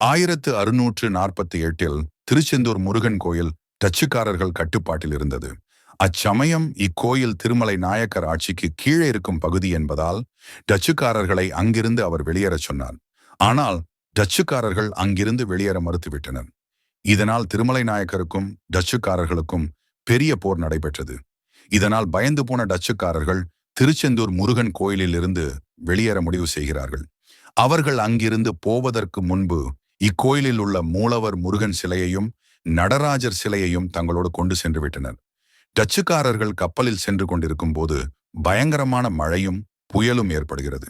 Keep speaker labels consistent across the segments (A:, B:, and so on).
A: ஆயிரத்து அறுநூற்று நாற்பத்தி எட்டில் திருச்செந்தூர் முருகன் கோயில் டச்சுக்காரர்கள் கட்டுப்பாட்டில் இருந்தது. அச்சமயம் இக்கோயில் திருமலை நாயக்கர் ஆட்சிக்கு கீழே இருக்கும் பகுதி என்பதால் டச்சுக்காரர்களை அங்கிருந்து அவர் வெளியேறச் சொன்னார். ஆனால் டச்சுக்காரர்கள் அங்கிருந்து வெளியேற மறுத்துவிட்டனர். இதனால் திருமலை நாயக்கருக்கும் டச்சுக்காரர்களுக்கும் பெரிய போர் நடைபெற்றது. இதனால் பயந்து போன டச்சுக்காரர்கள் திருச்செந்தூர் முருகன் கோயிலில் இருந்து வெளியேற முடிவு செய்கிறார்கள். அவர்கள் அங்கிருந்து போவதற்கு முன்பு இக்கோயிலில் உள்ள மூலவர் முருகன் சிலையையும் நடராஜர் சிலையையும் தங்களோடு கொண்டு சென்று விட்டனர் டச்சுக்காரர்கள் கப்பலில் சென்று கொண்டிருக்கும் போது பயங்கரமான மழையும் புயலும் ஏற்படுகிறது.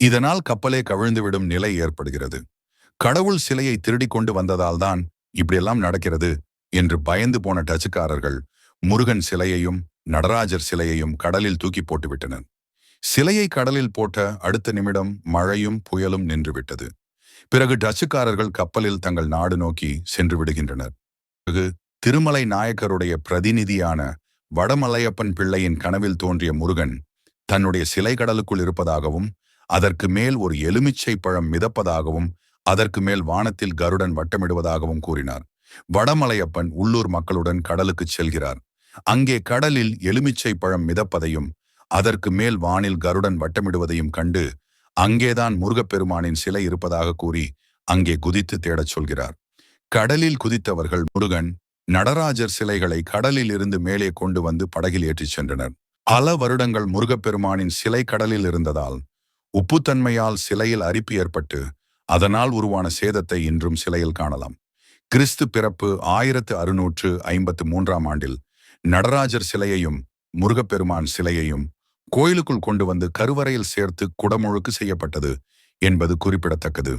A: இதனால் கப்பலே கவிழ்ந்துவிடும் நிலை ஏற்படுகிறது. கடவுள் சிலையை திருடி கொண்டு வந்ததால்தான் இப்படியெல்லாம் நடக்கிறது என்று பயந்து போன டச்சுக்காரர்கள் முருகன் சிலையையும் நடராஜர் சிலையையும் கடலில் தூக்கி போட்டுவிட்டனர். சிலையை கடலில் போட்ட அடுத்த நிமிடம் மழையும் புயலும் நின்றுவிட்டது. பிறகு டச்சுக்காரர்கள் கப்பலில் தங்கள் நாடு நோக்கி சென்று விடுகின்றனர். பிறகு திருமலை நாயக்கருடைய பிரதிநிதியான வடமலையப்பன் பிள்ளையின் கனவில் தோன்றிய முருகன் தன்னுடைய சிலை கடலுக்குள் இருப்பதாகவும் அதற்கு மேல் ஒரு எலுமிச்சை பழம் மிதப்பதாகவும் அதற்கு மேல் வானத்தில் கருடன் வட்டமிடுவதாகவும் கூறினார். வடமலையப்பன் உள்ளூர் மக்களுடன் கடலுக்கு செல்கிறார். அங்கே கடலில் எலுமிச்சை பழம் மிதப்பதையும் அதற்கு மேல் வானில் கருடன் வட்டமிடுவதையும் கண்டு அங்கேதான் முருகப்பெருமானின் சிலை இருப்பதாக கூறி அங்கே குதித்து தேடச் சொல்கிறார். கடலில் குதித்தவர்கள் முருகன் நடராஜர் சிலைகளை கடலில் இருந்து மேலே கொண்டு வந்து படகில் ஏற்றிச் சென்றனர். பல வருடங்கள் முருகப்பெருமானின் சிலை கடலில் இருந்ததால் உப்புத்தன்மையால் சிலையில் அரிப்பு ஏற்பட்டு அதனால் உருவான சேதத்தை இன்றும் சிலையில் காணலாம். கிறிஸ்து பிறப்பு ஆயிரத்து அறுநூற்று ஐம்பத்து மூன்றாம் ஆண்டில் நடராஜர் சிலையையும் முருகப்பெருமான் சிலையையும் கோயிலுக்குள் கொண்டு வந்து கருவறையில் சேர்த்து குடமுழுக்கு செய்யப்பட்டது என்பது குறிப்பிடத்தக்கது.